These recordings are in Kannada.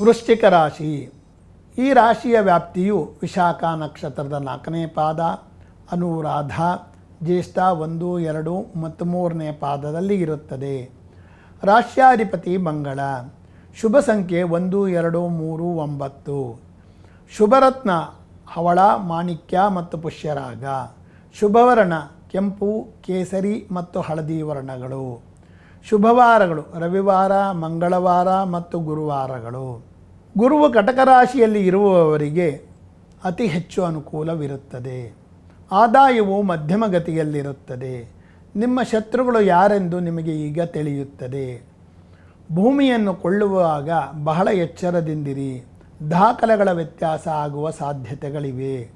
ವೃಶ್ಚಿಕ ರಾಶಿ ಈ ರಾಶಿಯ ವ್ಯಾಪ್ತಿಯು ವಿಶಾಖ ನಕ್ಷತ್ರದ ನಾಲ್ಕನೇ ಪಾದ, ಅನುರಾಧ, ಜ್ಯೇಷ್ಠ ಒಂದು, ಎರಡು ಮತ್ತು ಮೂರನೇ ಪಾದದಲ್ಲಿ ಇರುತ್ತದೆ. ರಾಶ್ಯಾಧಿಪತಿ ಮಂಗಳ. ಶುಭ ಸಂಖ್ಯೆ ಒಂದು, ಎರಡು, ಮೂರು, ಒಂಬತ್ತು. ಶುಭರತ್ನ, ಹವಳ, ಮಾಣಿಕ್ಯ ಮತ್ತು ಪುಷ್ಯರಾಗ. ಶುಭವರ್ಣ, ಕೆಂಪು, ಕೇಸರಿ ಮತ್ತು ಹಳದಿ ವರ್ಣಗಳು. ಶುಭವಾರಗಳು. ರವಿವಾರ, ಮಂಗಳವಾರ ಮತ್ತು ಗುರುವಾರಗಳು. ಗುರುವು ಕಟಕ ರಾಶಿಯಲ್ಲಿ ಇರುವವರಿಗೆ ಅತಿ ಹೆಚ್ಚು ಅನುಕೂಲವಿರುತ್ತದೆ. ಆದಾಯವು ಮಧ್ಯಮ ಗತಿಯಲ್ಲಿರುತ್ತದೆ ನಿಮ್ಮ ಶತ್ರುಗಳು ಯಾರೆಂದು ನಿಮಗೆ ಈಗ ತಿಳಿಯುತ್ತದೆ. ಭೂಮಿಯನ್ನು ಕೊಳ್ಳುವಾಗ ಬಹಳ ಎಚ್ಚರದಿಂದಿರಿ. ದಾಖಲೆಗಳ ವ್ಯತ್ಯಾಸ ಆಗುವ ಸಾಧ್ಯತೆಗಳಿವೆ.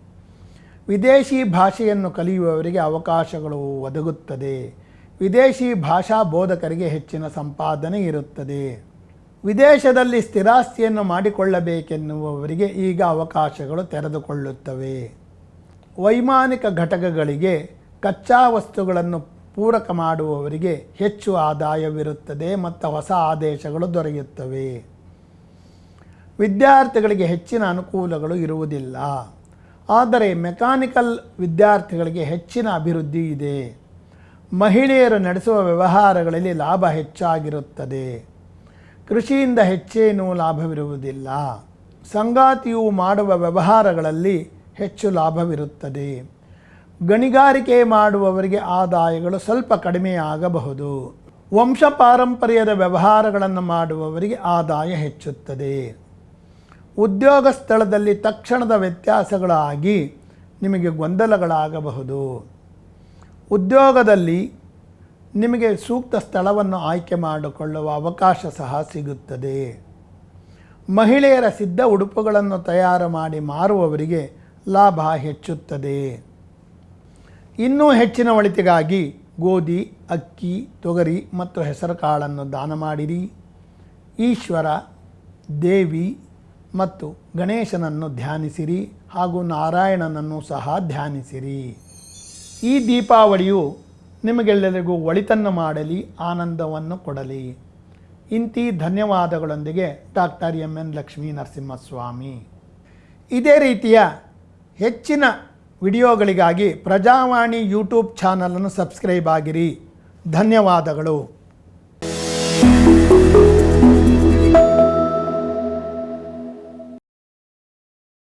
ವಿದೇಶಿ ಭಾಷೆಯನ್ನು ಕಲಿಯುವವರಿಗೆ ಅವಕಾಶಗಳು ಒದಗುತ್ತದೆ. ವಿದೇಶಿ ಭಾಷಾ ಬೋಧಕರಿಗೆ ಹೆಚ್ಚಿನ ಸಂಪಾದನೆ ಇರುತ್ತದೆ. ವಿದೇಶದಲ್ಲಿ ಸ್ಥಿರಾಸ್ತಿಯನ್ನು ಮಾಡಿಕೊಳ್ಳಬೇಕೆನ್ನುವವರಿಗೆ ಈಗ ಅವಕಾಶಗಳು ತೆರೆದುಕೊಳ್ಳುತ್ತವೆ. ವೈಮಾನಿಕ ಘಟಕಗಳಿಗೆ ಕಚ್ಚಾ ವಸ್ತುಗಳನ್ನು ಪೂರಕ ಮಾಡುವವರಿಗೆ ಹೆಚ್ಚು ಆದಾಯವಿರುತ್ತದೆ ಮತ್ತು ಹೊಸ ಆದೇಶಗಳು ದೊರೆಯುತ್ತವೆ. ವಿದ್ಯಾರ್ಥಿಗಳಿಗೆ ಹೆಚ್ಚಿನ ಅನುಕೂಲಗಳು ಇರುವುದಿಲ್ಲ. ಆದರೆ ಮೆಕ್ಯಾನಿಕಲ್ ವಿದ್ಯಾರ್ಥಿಗಳಿಗೆ ಹೆಚ್ಚಿನ ಅಭಿವೃದ್ಧಿ ಇದೆ. ಮಹಿಳೆಯರು ನಡೆಸುವ ವ್ಯವಹಾರಗಳಲ್ಲಿ ಲಾಭ ಹೆಚ್ಚಾಗಿರುತ್ತದೆ. ಕೃಷಿಯಿಂದ ಹೆಚ್ಚೇನೂ ಲಾಭವಿರುವುದಿಲ್ಲ. ಸಂಗಾತಿಯು ಮಾಡುವ ವ್ಯವಹಾರಗಳಲ್ಲಿ ಹೆಚ್ಚು ಲಾಭವಿರುತ್ತದೆ. ಗಣಿಗಾರಿಕೆ ಮಾಡುವವರಿಗೆ ಆದಾಯಗಳು ಸ್ವಲ್ಪ ಕಡಿಮೆಯಾಗಬಹುದು. ವಂಶ ಪಾರಂಪರ್ಯದ ವ್ಯವಹಾರಗಳನ್ನು ಮಾಡುವವರಿಗೆ ಆದಾಯ ಹೆಚ್ಚುತ್ತದೆ. ಉದ್ಯೋಗ ಸ್ಥಳದಲ್ಲಿ ತಕ್ಷಣದ ವ್ಯತ್ಯಾಸಗಳಾಗಿ ನಿಮಗೆ ಗೊಂದಲಗಳಾಗಬಹುದು. ಉದ್ಯೋಗದಲ್ಲಿ ನಿಮಗೆ ಸೂಕ್ತ ಸ್ಥಳವನ್ನು ಆಯ್ಕೆ ಮಾಡಿಕೊಳ್ಳುವ ಅವಕಾಶ ಸಹ ಸಿಗುತ್ತದೆ. ಮಹಿಳೆಯರ ಸಿದ್ಧ ಉಡುಪುಗಳನ್ನು ತಯಾರು ಮಾಡಿ ಮಾರುವವರಿಗೆ ಲಾಭ ಹೆಚ್ಚುತ್ತದೆ. ಇನ್ನೂ ಹೆಚ್ಚಿನ ಒಳಿತಿಗಾಗಿ ಗೋಧಿ, ಅಕ್ಕಿ, ತೊಗರಿ ಮತ್ತು ಹೆಸರುಕಾಳನ್ನು ದಾನ ಮಾಡಿರಿ. ಈಶ್ವರ, ದೇವಿ ಮತ್ತು ಗಣೇಶನನ್ನು ಧ್ಯಾನಿಸಿರಿ ಹಾಗೂ ನಾರಾಯಣನನ್ನು ಸಹ ಧ್ಯಾನಿಸಿರಿ. ಈ ದೀಪಾವಳಿಯು ನಿಮಗೆಲ್ಲರಿಗೂ ಒಳಿತನ್ನು ಮಾಡಲಿ, ಆನಂದವನ್ನು ಕೊಡಲಿ. ಇಂತಿ ಧನ್ಯವಾದಗಳೊಂದಿಗೆ doctor M N Lakshmi Narasimhaswamy. ಇದೇ ರೀತಿಯ ಹೆಚ್ಚಿನ ವಿಡಿಯೋಗಳಿಗಾಗಿ ಪ್ರಜಾವಾಣಿ ಯೂಟ್ಯೂಬ್ ಚಾನಲನ್ನು ಸಬ್ಸ್ಕ್ರೈಬ್ ಆಗಿರಿ. ಧನ್ಯವಾದಗಳು.